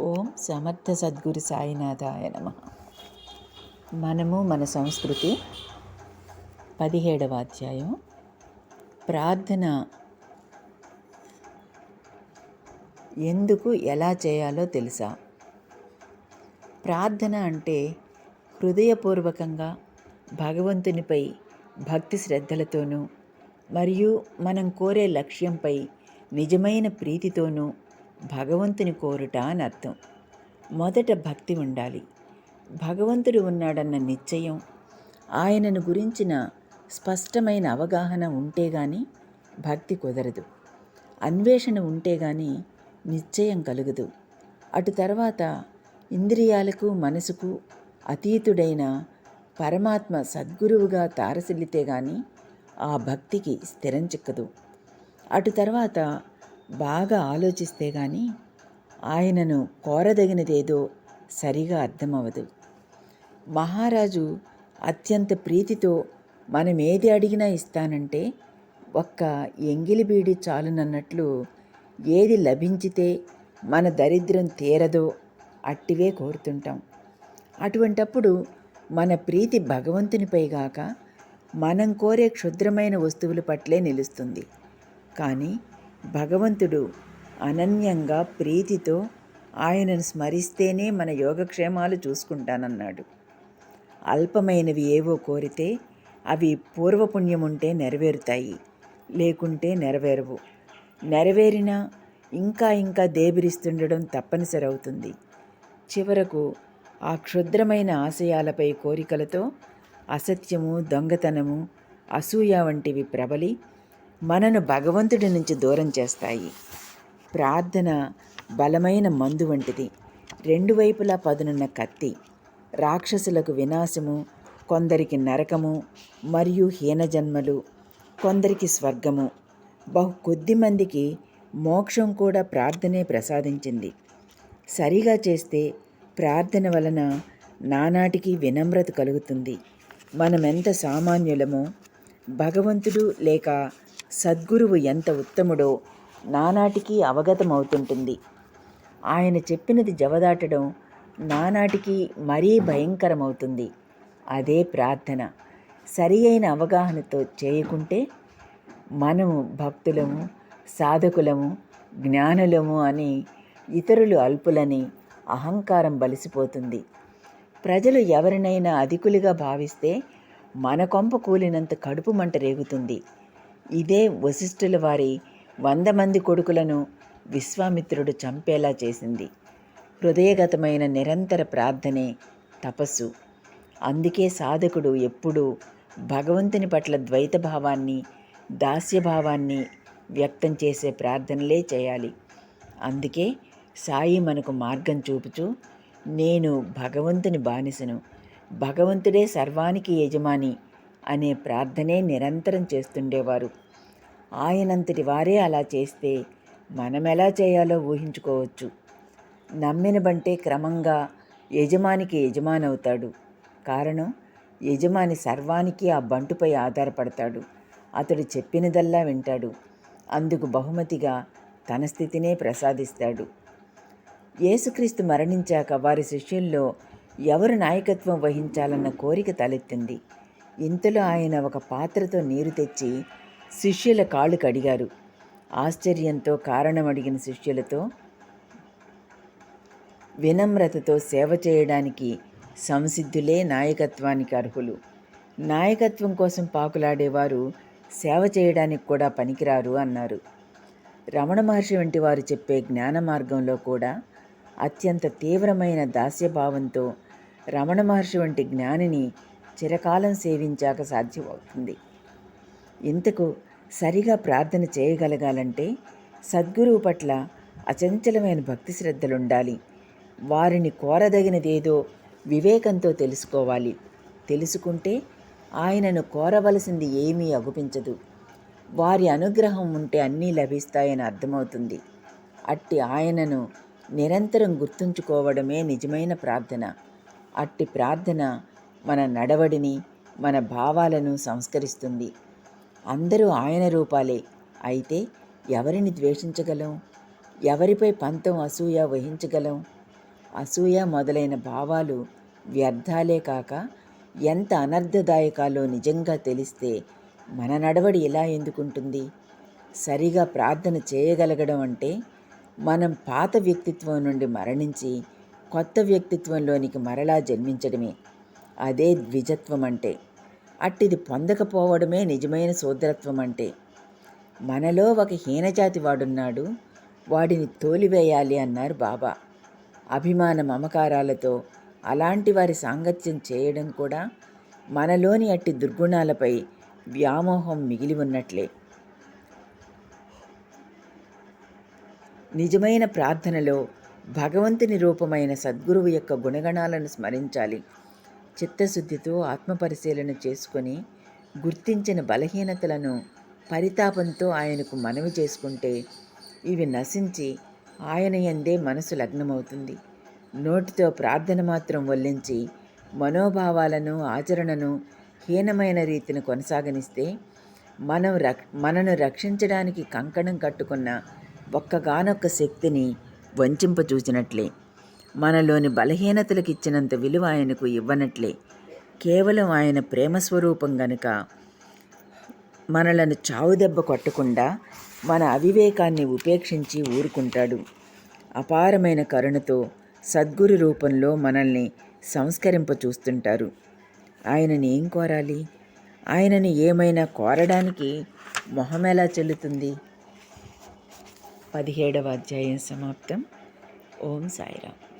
ఓం సమర్థ సద్గురు సాయినాథాయ నమ. మనము మన సంస్కృతి పదిహేడవ అధ్యాయం. ప్రార్థన ఎందుకు ఎలా చేయాలో తెలుసా? ప్రార్థన అంటే హృదయపూర్వకంగా భగవంతునిపై భక్తి శ్రద్ధలతోనూ మరియు మనం కోరే లక్ష్యంపై నిజమైన ప్రీతితోనూ భగవంతుని కోరుట అని అర్థం. మొదట భక్తి ఉండాలి. భగవంతుడు ఉన్నాడన్న నిశ్చయం ఆయనను గురించిన స్పష్టమైన అవగాహన ఉంటే గాని భక్తి కుదరదు. అన్వేషణ ఉంటే గాని నిశ్చయం కలుగదు. అటు తర్వాత ఇంద్రియాలకు మనసుకు అతీతుడైన పరమాత్మ సద్గురువుగా తారసిల్లితే గాని ఆ భక్తికి స్థిరం చిక్కదు. అటు తర్వాత బాగా ఆలోచిస్తే గాని ఆయనను కోరదగినదేదో సరిగా అర్థమవదు మహారాజు అత్యంత ప్రీతితో మనం ఏది అడిగినా ఇస్తానంటే ఒక్క ఎంగిలిబీడి చాలునన్నట్లు ఏది లభించితే మన దరిద్రం తీరదో అట్టివే కోరుతుంటాం. అటువంటప్పుడు మన ప్రీతి భగవంతునిపై గాక మనం కోరే క్షుద్రమైన వస్తువుల పట్లే నిలుస్తుంది. కానీ భగవంతుడు అనన్యంగా ప్రీతితో ఆయనను స్మరిస్తేనే మన యోగక్షేమాలు చూసుకుంటానన్నాడు. అల్పమైనవి ఏవో కోరితే అవి పూర్వపుణ్యముంటే నెరవేరుతాయి లేకుంటే నెరవేరవు. నెరవేరినా ఇంకా ఇంకా దేబిరిస్తుండడం తప్పనిసరి అవుతుంది చివరకు ఆ క్షుద్రమైన ఆశయాలపై కోరికలతో అసత్యము దొంగతనము అసూయ వంటివి ప్రబలి మనను భగవంతుడి నుంచి దూరం చేస్తాయి. ప్రార్థన బలమైన మందు వంటిది. రెండు వైపులా పదునున్న కత్తి రాక్షసులకు వినాశము కొందరికి నరకము మరియు హీనజన్మలు కొందరికి స్వర్గము. బహు కొద్ది మందికి మోక్షం కూడా ప్రార్థనే ప్రసాదించింది. సరిగా చేస్తే ప్రార్థన వలన నానాటికి వినమ్రత కలుగుతుంది. మనమెంత సామాన్యులమో భగవంతుడు లేక సద్గురువు ఎంత ఉత్తముడో నానాటికి అవగతమవుతుంటుంది. ఆయన చెప్పినది జవదాటడం నానాటికి మరీ భయంకరమవుతుంది. అదే ప్రార్థన. సరి అయిన అవగాహనతో చేయకుంటే మనము భక్తులము సాధకులము జ్ఞానులము అని ఇతరులు అల్పులని అహంకారం బలిసిపోతుంది. ప్రజలు ఎవరినైనా అధికులుగా భావిస్తే మన కొంప కూలినంత కడుపు మంట రేగుతుంది. ఇదే వశిష్ఠుల వారి వంద మంది కొడుకులను విశ్వామిత్రుడు చంపేలా చేసింది. హృదయగతమైన నిరంతర ప్రార్థనే తపస్సు. అందుకే సాధకుడు ఎప్పుడూ భగవంతుని పట్ల ద్వైత భావాన్ని దాస్యభావాన్ని వ్యక్తం చేసే ప్రార్థనలే చేయాలి. అందుకే సాయి మనకు మార్గం చూపుచూ నేను భగవంతుని బానిసను. భగవంతుడే సర్వానికి యజమాని అనే ప్రార్థనే నిరంతరం చేస్తుండేవారు. ఆయనంతటి వారే అలా చేస్తే మనం ఎలా చేయాలో ఊహించుకోవచ్చు. నమ్మిన బంటే క్రమంగా యజమానికి యజమానవుతాడు కారణం యజమాని సర్వానికి ఆ బంటుపై ఆధారపడతాడు. అతడు చెప్పినదల్లా వింటాడు. అందుకు బహుమతిగా తన స్థితినే ప్రసాదిస్తాడు. యేసుక్రీస్తు మరణించాక వారి శిష్యుల్లో ఎవరు నాయకత్వం వహించాలన్న కోరిక తలెత్తింది. ఇంతలో ఆయన ఒక పాత్రతో నీరు తెచ్చి శిష్యుల కాళ్ళు కడిగారు. ఆశ్చర్యంతో కారణం అడిగిన శిష్యులతో వినమ్రతతో సేవ చేయడానికి సంసిద్ధులే నాయకత్వానికి అర్హులు. నాయకత్వం కోసం పాకులాడేవారు సేవ చేయడానికి కూడా పనికిరారు అన్నారు. రమణ మహర్షి వంటి వారు చెప్పే జ్ఞాన మార్గంలో కూడా అత్యంత తీవ్రమైన దాస్యభావంతో రమణ మహర్షి వంటి జ్ఞానిని చిరకాలం సేవించాక సాధ్యమవుతుంది. ఇంతకు సరిగా ప్రార్థన చేయగలగాలంటే సద్గురువు పట్ల అచంచలమైన భక్తి శ్రద్ధలుండాలి. వారిని కోరదగినదేదో వివేకంతో తెలుసుకోవాలి. తెలుసుకుంటే ఆయనను కోరవలసింది ఏమీ అగుపించదు. వారి అనుగ్రహం ఉంటే అన్నీ లభిస్తాయని అర్థమవుతుంది. అట్టి ఆయనను నిరంతరం గుర్తుంచుకోవడమే నిజమైన ప్రార్థన. అట్టి ప్రార్థన మన నడవడిని మన భావాలను సంస్కరిస్తుంది. అందరూ ఆయన రూపాలే. అయితే ఎవరిని ద్వేషించగలం? ఎవరిపై పంతం అసూయ వహించగలం? అసూయ మొదలైన భావాలు వ్యర్థాలే కాక ఎంత అనర్థదాయకాలో నిజంగా తెలిస్తే మన నడవడి ఎలా ఎందుకుంటుంది? సరిగా ప్రార్థన చేయగలగడం అంటే మనం పాత వ్యక్తిత్వం నుండి మరణించి కొత్త వ్యక్తిత్వంలోనికి మరలా జన్మించడమే. అదే ద్విజత్వం అంటే అట్టిది పొందకపోవడమే నిజమైన సోదరత్వం అంటే మనలో ఒక హీనజాతి వాడున్నాడు. వాడిని తోలివేయాలి అన్నారు బాబా. అభిమాన మమకారాలతో అలాంటి వారి సాంగత్యం చేయడం కూడా మనలోని అట్టి దుర్గుణాలపై వ్యామోహం మిగిలి ఉన్నట్లే. నిజమైన ప్రార్థనలో భగవంతుని రూపమైన సద్గురువు యొక్క గుణగణాలను స్మరించాలి. చిత్తశుద్ధితో ఆత్మపరిశీలన చేసుకొని గుర్తించిన బలహీనతలను పరితాపంతో ఆయనకు మనవి చేసుకుంటే ఇవి నశించి ఆయన ఎందే మనసు లగ్నమవుతుంది. నోటితో ప్రార్థన మాత్రం వల్లించి మనోభావాలను ఆచరణను హీనమైన రీతిని కొనసాగనిస్తే మనం రక్ మనను రక్షించడానికి కంకణం కట్టుకున్న ఒక్కగానొక్క శక్తిని వంచింపచూచినట్లే మనలోని బలహీనతలకు ఇచ్చినంత విలువ ఆయనకు ఇవ్వనట్లే. కేవలం ఆయన ప్రేమస్వరూపం గనుక మనలను చావుదెబ్బ కొట్టకుండా మన అవివేకాన్ని ఉపేక్షించి ఊరుకుంటాడు. అపారమైన కరుణతో సద్గురు రూపంలో మనల్ని సంస్కరింప చూస్తుంటారు ఆయనని ఏం కోరాలి? ఆయనని ఏమైనా కోరడానికి మొహం ఎలా చెల్లుతుంది? పదిహేడవ అధ్యాయం సమాప్తం. ఓం సాయిరామ్.